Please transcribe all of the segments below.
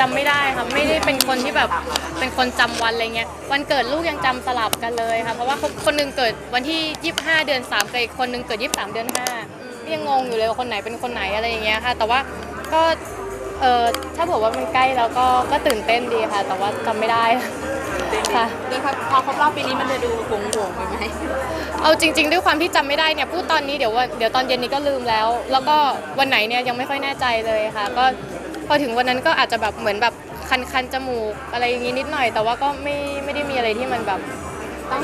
จำไม่ได้ค่ะไม่ได้เป็นคนที่แบบเป็นคนจำวันอะไรเงี้ยวันเกิดลูกยังจำสลับกันเลยค่ะเพราะว่าคนคนหนึงเกิดวันที่ 25 เดือน3กับอีกคนหนึงเกิด 23 เดือน5ยังงงอยู่เลยว่าคนไหนเป็นคนไหนอะไรอย่างเงี้ยค่ะ แต่ว่าก็เออถ้าบอกว่ามันใกล้แล้วก็ก็ตื่นเต้นดีค่ะ แต่ว่าจำไม่ได้ค่ะ โดยพอครบรอบปีนี้มันจะดูหวงหวงๆไปไหมเอาจริง ๆ ด้วยความที่จำไม่ได้เนี่ยพูดตอนนี้เดี๋ยววันเดี๋ยวตอนเย็นนี้ก็ลืมแล้ว แล้วก็วันไหนเนี่ยยังไม่ค่อยแน่ใจเลยค่ะ ก็ พอถึงวันนั้นก็อาจจะแบบเหมือนแบบคันคันๆจมูกอะไรอย่างงี้นิดหน่อย แต่ว่าก็ไม่ไม่ได้มีอะไรที่มันแบบ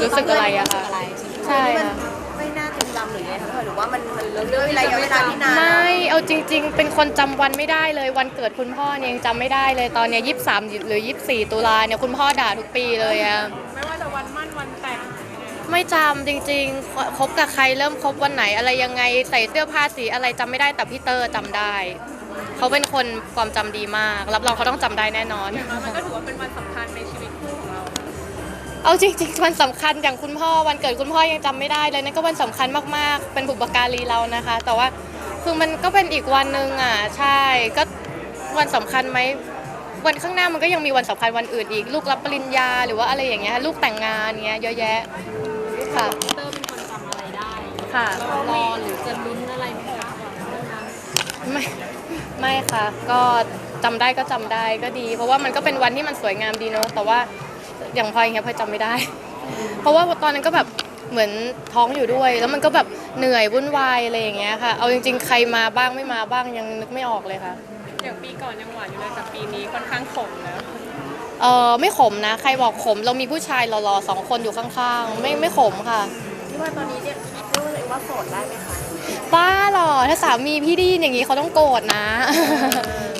รู้สึกอะไรอะค่ะรู้สึกอะไรใช่ค่ะ ไม่น่าจดจำหรือไงคะหรือว่ามันมันเรื่องระยะเวลาที่นานไม่เอาจริง ๆ เป็นคนจำวันไม่ได้เลยวันเกิดคุณพ่อเนี่ยยังจำไม่ได้เลยตอนเนี้ยยี่สิบสามหรือยี่สิบสี่ตุลาเนี่ยคุณพ่อด่าทุกปีเลยอะไม่ว่าจะวันมั่นวันแต่งไม่จำจริงๆคบกับใครเริ่มคบวันไหนอะไรยังไงใส่เสื้อผ้าสีอะไรจำไม่ได้แต่พี่เตอร์จำได้ เขาเป็นคนความจำดีมาก รับรองเขาต้องจำได้แน่นอน มันก็ถือว่าเป็นวันสำคัญในชีวิตคู่ของเราเอาจริงๆวันสำคัญอย่างคุณพ่อวันเกิดคุณพ่อยังจำไม่ได้เลยนั่นก็วันสำคัญมากๆ เป็นบุปการีเรานะคะ แต่ว่าคือมันก็เป็นอีกวันหนึ่งอะใช่ก็วันสำคัญไหมวันข้างหน้ามันก็ยังมีวันสำคัญวันอื่นอีก ลูกรับปริญญาหรือว่าอะไรอย่างเงี้ยลูกแต่งงานเงี้ยเยอะแยะค่ะเตอร์เป็นคนจำอะไรได้ค่ะ เรารอหรือจะลุ้นอะไรไหมคะไม่ ไม่ค่ะ ก็จำได้ก็จำได้ก็ดี เพราะว่ามันก็เป็นวันที่มันสวยงามดีเนอะแต่ว่าอย่างพลอยอย่างเงี้ยพลอยจำไม่ได้ เพราะว่าตอนนั้นก็แบบเหมือนท้องอยู่ด้วย แล้วมันก็แบบเหนื่อยวุ่นวายอะไรอย่างเงี้ยค่ะ เอาจริง ๆ ใครมาบ้างไม่มาบ้างยังนึกไม่ออกเลยค่ะ อย่างปีก่อนยังหวานอยู่เลยแต่ปีนี้ค่อนข้างขมแล้วเออไม่ขมนะ ใครบอกขม เรามีผู้ชายหล่อๆสองคนอยู่ข้างๆ ไม่ไม่ขมค่ะที่ว่าตอนนี้เรียกเรียกว่าเลยว่าโสดได้ไหมคะ บ้าหรอ ถ้าสามีพี่ได้ยินอย่างนี้เขาต้องโกรธนะ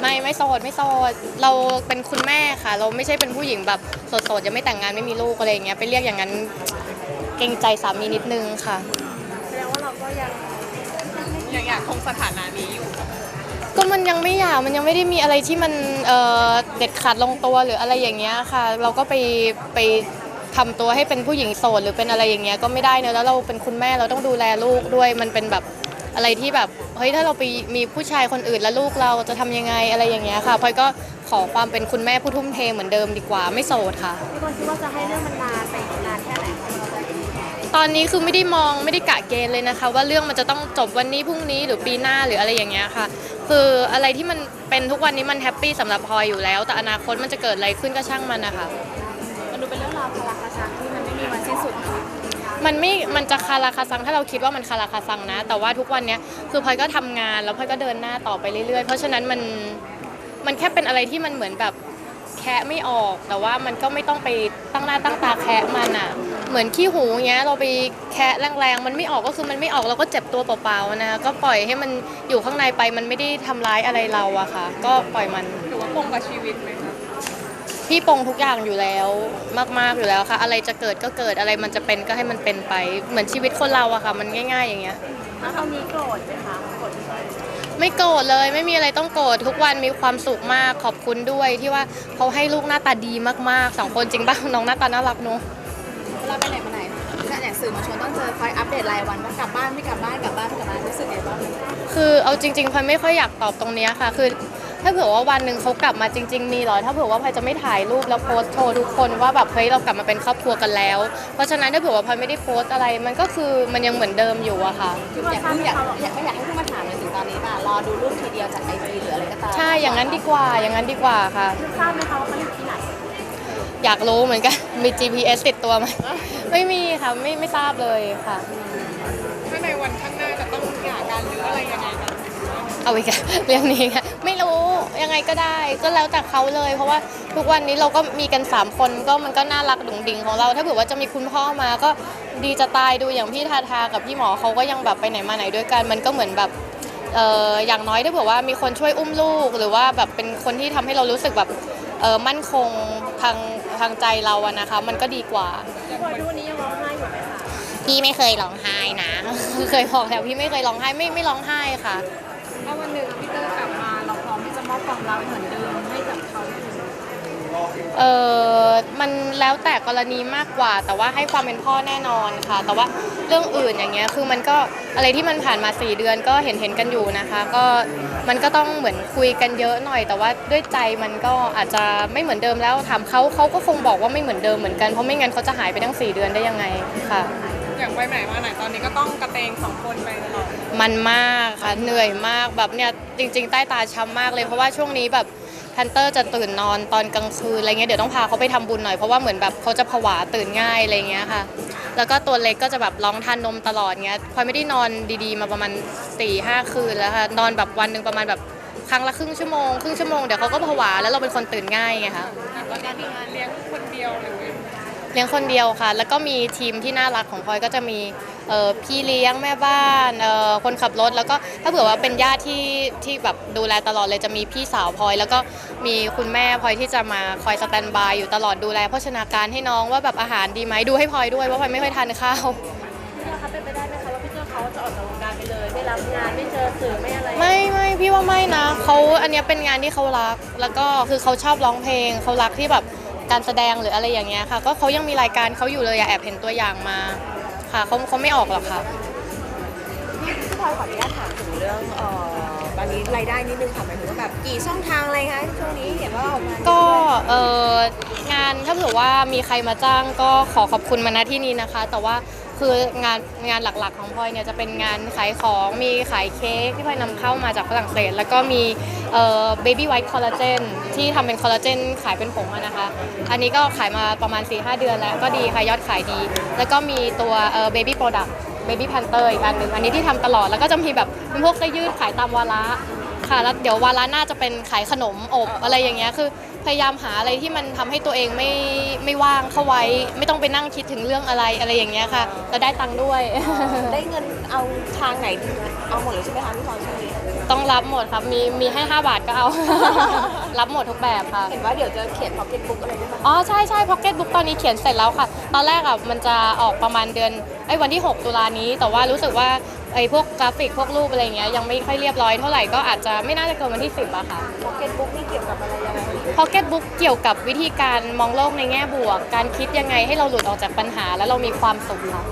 ไม่ไม่โสดไม่โสด เราเป็นคุณแม่ค่ะ เราไม่ใช่เป็นผู้หญิงแบบโสดๆยังไม่แต่งงานไม่มีลูกอะไรอย่างเงี้ยไปเรียกอย่างนั้นเกรงใจสามีนิดนึงค่ะ แสดงว่าเราก็ยังยังอยากคงสถานะนี้อยู่ ก็มันยังไม่อยากมันยังไม่ได้มีอะไรที่มันเอ่อเด็ดขาดลงตัวหรืออะไรอย่างเงี้ยค่ะ เราก็ไปไปทำตัวให้เป็นผู้หญิงโสดหรือเป็นอะไรอย่างเงี้ยก็ไม่ได้เนอะแล้วเราเป็นคุณแม่เราต้องดูแลลูกด้วยมันเป็นแบบ อะไรที่แบบเฮ้ยถ้าเราไปมีผู้ชายคนอื่นแล้วลูกเราจะทำยังไงอะไรอย่างเงี้ยค่ะพลอยก็ขอความเป็นคุณแม่ผู้ทุ่มเทเหมือนเดิมดีกว่าไม่โสดค่ะ พี่บอลคิดว่าจะให้เรื่องมันนานไปนานแค่ไหนตอนนี้คือไม่ได้มองไม่ได้กะเกณฑ์เลยนะคะ ว่าเรื่องมันจะต้องจบวันนี้พรุ่งนี้หรือปีหน้าหรืออะไรอย่างเงี้ยค่ะ คืออะไรที่มันเป็นทุกวันนี้มันแฮปปี้สำหรับพลอยอยู่แล้ว แต่อนาคตมันจะเกิดอะไรขึ้นก็ช่างมันนะคะ มันไม่ มันจะคาราคาซังถ้าเราคิดว่ามันคาราคาซังนะ แต่ว่าทุกวันเนี้ยคือพลอยก็ทำงานแล้วพลอยก็เดินหน้าต่อไปเรื่อยๆ เพราะฉะนั้นมัน มันแค่เป็นอะไรที่มันเหมือนแบบแคะไม่ออก แต่ว่ามันก็ไม่ต้องไปตั้งหน้าตั้งตาแคะมันอะ เหมือนขี้หูเงี้ยเราไปแคะแรงๆ มันไม่ออกก็คือมันไม่ออกเราก็เจ็บตัวเปล่าๆนะ ก็ปล่อยให้มันอยู่ข้างในไปมันไม่ได้ทำร้ายอะไรเราอะค่ะ ก็ปล่อยมัน หรือว่าปงกับชีวิตไหม พี่ปรงทุกอย่างอยู่แล้วมากๆอยู่แล้วค่ะ อะไรจะเกิดก็เกิดอะไรมันจะเป็นก็ให้มันเป็นไป เหมือนชีวิตคนเราอะค่ะ มันง่าย ๆ อย่างเงี้ยแล้วตอนนี้โกรธไหมคะโกรธไหมไม่โกรธเลยไม่มีอะไรต้องโกรธทุกวันมีความสุขมากขอบคุณด้วยที่ว่าเขาให้ลูกหน้าตาดีมากๆสองคนจริงป่ะน้องหน้าตาน่ารักเนอะเวลาไปไหนมาไหนถ้าอย่างสื่อมวลชนต้องเจอคอยอัปเดตรายวันว่ากลับบ้านไม่กลับบ้านกลับบ้านไม่กลับบ้านรู้สึกไงบ้างคือเอาจริงๆพลอยไม่ค่อยอยากตอบตรงเนี้ยค่ะ คือถ้าเผื่อว่าวันหนึ่งเขากลับมาจริง ๆ มีเหรอ ถ้าเผื่อว่าพลอยจะไม่ถ่ายรูปแล้วโพสต์โชว์ทุกคนว่าแบบเฮ้ยเรากลับมาเป็นครอบครัวกันแล้ว เพราะฉะนั้นถ้าเผื่อว่าพลอยไม่ได้โพสต์อะไร มันก็คือมันยังเหมือนเดิมอยู่อะค่ะพี่บอลอยากทราบเพิ่งไหมอยากคะว่าอยากไม่อยากให้เพิ่งมาถามเลยถึงตอนนี้ป่ะรอดูรูปทีเดียวจากไอจีหรืออะไรก็ตามใช่ อย่างนั้นดีกว่า อย่างนั้นดีกว่าค่ะ ทราบไหมคะว่าเขาอยู่ที่ไหน อยากรู้เหมือนกัน มี GPS ติดตัวไหมไม่มีค่ะ ไม่ไม่ทราบเลยค่ะ ถ้าในวันข้างหน้าจะต้องหย่ากันหรืออะไรยังไงกัน เอาอีกแล้วเรื่องนี้ค่ะไม่รู้ ยังไงก็ได้ ก็แล้วแต่เขาเลย เพราะว่าทุกวันนี้เราก็มีกัน 3 คนก็มันก็น่ารักดุงดิงของเรา ถ้าเผื่อว่าจะมีคุณพ่อมาก็ดีจะตายดูอย่างพี่ทาทากับพี่หมอเขาก็ยังแบบไปไหนมาไหนด้วยกัน มันก็เหมือนแบบเอออย่างน้อยถ้าเผื่อว่ามีคนช่วยอุ้มลูก หรือว่าแบบเป็นคนที่ทำให้เรารู้สึกแบบเออมั่นคงทางทางใจเราอะนะคะ มันก็ดีกว่าพี่บอลทุกวันนี้ยังร้องไห้อยู่ไหมคะพี่ไม่เคยร้องไห้นะเคยบอกแล้วพี่ไม่เคยร้องไห้ไม่ไม่ร้องไห้ค่ะ ถ้าวันหนึ่งพี่เตอร์กลับมาเราพร้อมที่จะมอบความรักเหมือนเดิมให้กับเขาเออมันแล้วแต่กรณีมากกว่า แต่ว่าให้ความเป็นพ่อแน่นอนค่ะ แต่ว่าเรื่องอื่นอย่างเงี้ยคือมันก็อะไรที่มันผ่านมา 4 เดือนก็เห็นเห็นกันอยู่นะคะ ก็มันก็ต้องเหมือนคุยกันเยอะหน่อย แต่ว่าด้วยใจมันก็อาจจะไม่เหมือนเดิมแล้วถามเขาเขาก็คงบอกว่าไม่เหมือนเดิมเหมือนกันเพราะไม่งั้นเขาจะหายไปตั้งสี่เดือนได้ยังไงค่ะ อย่างไปไหนมาไหนตอนนี้ก็ต้องกระเตงสองคนไปตลอดมันมากค่ะเหนื่อยมากแบบเนี่ยจริง ๆ ใต้ตาช้ำมากเลยเพราะว่าช่วงนี้แบบแพนเตอร์จะตื่นนอนตอนกลางคืนอะไรเงี้ยเดี๋ยวต้องพาเขาไปทำบุญหน่อยเพราะว่าเหมือนแบบเขาจะผวาตื่นง่ายอะไรเงี้ยค่ะ แล้วก็ตัวเล็กก็จะแบบร้องทานนมตลอดเงี้ยพลอยไม่ได้นอนดีๆ มาประมาณ4ี่ห้าคืนแล้วค่ะนอนแบบวันหนึ่งประมาณแบบครั้งละครึ่งชั่วโมงครึ่งชั่วโมงเดี๋ยวเขาก็ผวาแล้วเราเป็นคนตื่นง่ายไงคะแต่ตอนนี้มีงานเลี้ยงคนเดียวอะไรอย่าง เงี้ยเลี้ยงคนเดียวค่ะ แล้วก็มีทีมที่น่ารักของพลอยก็จะมีเอ่อพี่เลี้ยงแม่บ้านเอ่อคนขับรถ แล้วก็ถ้าเผื่อว่าเป็นญาติที่ที่แบบดูแลตลอดเลยจะมีพี่สาวพลอย แล้วก็มีคุณแม่พลอยที่จะมาคอยสแตนบายอยู่ตลอดดูแลโภชนาการให้น้องว่าแบบอาหารดีไหมดูให้พลอยด้วยว่าพลอยไม่ค่อยทานข้าวพี่เจ้าคะเป็นไปได้ไหมคะว่าพี่เจ้าเขาจะออกจากวงการไปเลย ไม่รับงานไม่เจอสื่อไม่อะไร ไม่ไม่พี่ว่าไม่นะเขาอันเนี้ยเป็นงานที่เขารัก แล้วก็คือเขาชอบร้องเพลงเขารักที่แบบ การแสดงหรืออะไรอย่างเงี้ยค่ะ ก็เขายังมีรายการเขาอยู่เลยอะแอบเห็นตัวอย่างมาค่ะเขาเขาไม่ออกหรอกค่ะ พี่พี่พลอยขออนุญาตถามถึงเรื่องเอ่อตอนนี้รายได้นิดนึงค่ะหมายถึงว่าแบบกี่ช่องทางอะไรคะช่วงนี้เห็นว่าออกมาก็เอองานถ้าเผื่อว่ามีใครมาจ้างก็ขอขอบคุณมาณที่นี้นะคะ แต่ว่า คืองานงานหลักๆของพลอยเนี่ยจะเป็นงานขายของมีขายเค้กที่พลอยนำเข้ามาจากฝรั่งเศส แล้วก็มีเอ่อ baby white collagen ที่ทำเป็นคอลลาเจนขายเป็นผงอะนะคะ อันนี้ก็ขายมาประมาณ 4-5 เดือนแล้วก็ดีค่ะยอดขายดี แล้วก็มีตัวเอ่อ baby product baby panther อีกอันหนึ่งอันนี้ที่ทำตลอดแล้วก็จะมีแบบเป็นพวกเสื้อยืดขายตามวาระ ค่ะ แล้วเดี๋ยววาระหน้าจะเป็นขายขนมอบอะไรอย่างเงี้ย คือพยายามหาอะไรที่มันทำให้ตัวเองไม่ไม่ว่างเข้าไว้ ไม่ต้องไปนั่งคิดถึงเรื่องอะไรอะไรอย่างเงี้ยค่ะแล้วได้ตังค์ด้วย ได้เงินเอาทางไหนเอาหมดเลยใช่ไหมคะพี่พลอยช่วงนี้ต้องรับหมดครับ มีมีให้ 5 บาทก็เอา รับหมดทุกแบบค่ะ เห็นว่าเดี๋ยวจะเขียนพ็อกเก็ตบุ๊กอะไรด้วยมั้ยอ๋อ ใช่ใช่พ็อกเก็ตบุ๊กตอนนี้เขียนเสร็จแล้วค่ะ ตอนแรกอะมันจะออกประมาณเดือนไอ้ยวันที่ 6 ตุลานี้ แต่ว่ารู้สึกว่า ไอ้พวกกราฟิกพวกรูปอะไรเงี้ยยังไม่ค่อยเรียบร้อยเท่าไหร่ก็อาจจะไม่น่าจะเกินวันที่ 10อะค่ะพ็อกเก็ตบุ๊กนี่เกี่ยวกับอะไรยังไงพ็อกเก็ตบุ๊กเกี่ยวกับวิธีการมองโลกในแง่บวก การคิดยังไงให้เราหลุดออกจากปัญหาแล้วเรามีความสุขค่ะ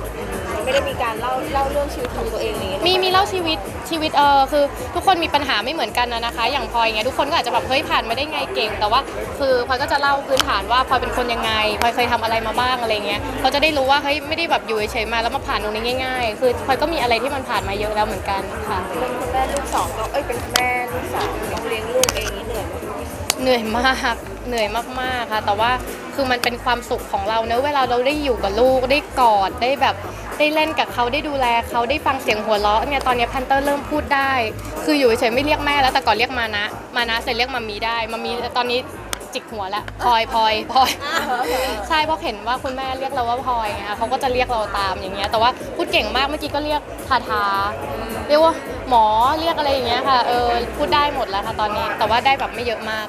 ไม่ได้มีการเล่าเล่าเรื่องชีวิตของตัวเองอะไรอย่างเงี้ยมีมีเล่าชีวิต ชีวิตเออคือทุกคนมีปัญหาไม่เหมือนกันนะนะคะ อย่างพลอยไงทุกคนก็อาจจะแบบเฮ้ยผ่านมาได้ไงเก่ง แต่ว่าคือพลอยก็จะเล่าพื้นฐานว่าพลอยเป็นคนยังไงพลอยเคยทำอะไรมาบ้างอะไรเงี้ยเขาจะได้รู้ว่าเฮ้ยไม่ได้แบบอยู่เฉยๆมาแล้วมาผ่านตรงนี้ง่าย ๆ คือพลอยก็มีอะไรที่มันผ่านมาเยอะแล้วเหมือนกันค่ะ เป็นคุณแม่ลูกสองก็เอ้ยเป็นคุณแม่ลูกสองต้องเลี้ยงลูกเองนี่เหนื่อยไหมเหนื่อยมากเหนื่อยมากๆค่ะ แต่ว่าคือมันเป็นความสุขของเราเนอะเวลาเราได้อยู่กับลูกได้กอดได้แบบ ได้เล่นกับเขาได้ดูแลเขาได้ฟังเสียงหัวเราะเนี่ยตอนนี้พันเตอร์เริ่มพูดได้ คืออยู่เฉยๆไม่เรียกแม่แล้วแต่ก่อนเรียกมานะ มานะเสร็จเรียกมามีได้มามีตอนนี้จิกหัวแล้วพลอยพลอยพลอยใช่เพราะเห็นว่าคุณแม่เรียกเราว่าพลอยไงคะเขาก็จะเรียกเราตามอย่างเงี้ยแต่ว่าพูดเก่งมากเมื่อกี้ก็เรียกทาทาเรียกว่าหมอเรียกอะไรอย่างเงี้ยค่ะเออพูดได้หมดแล้วค่ะตอนนี้ แต่ว่าได้แบบไม่เยอะมาก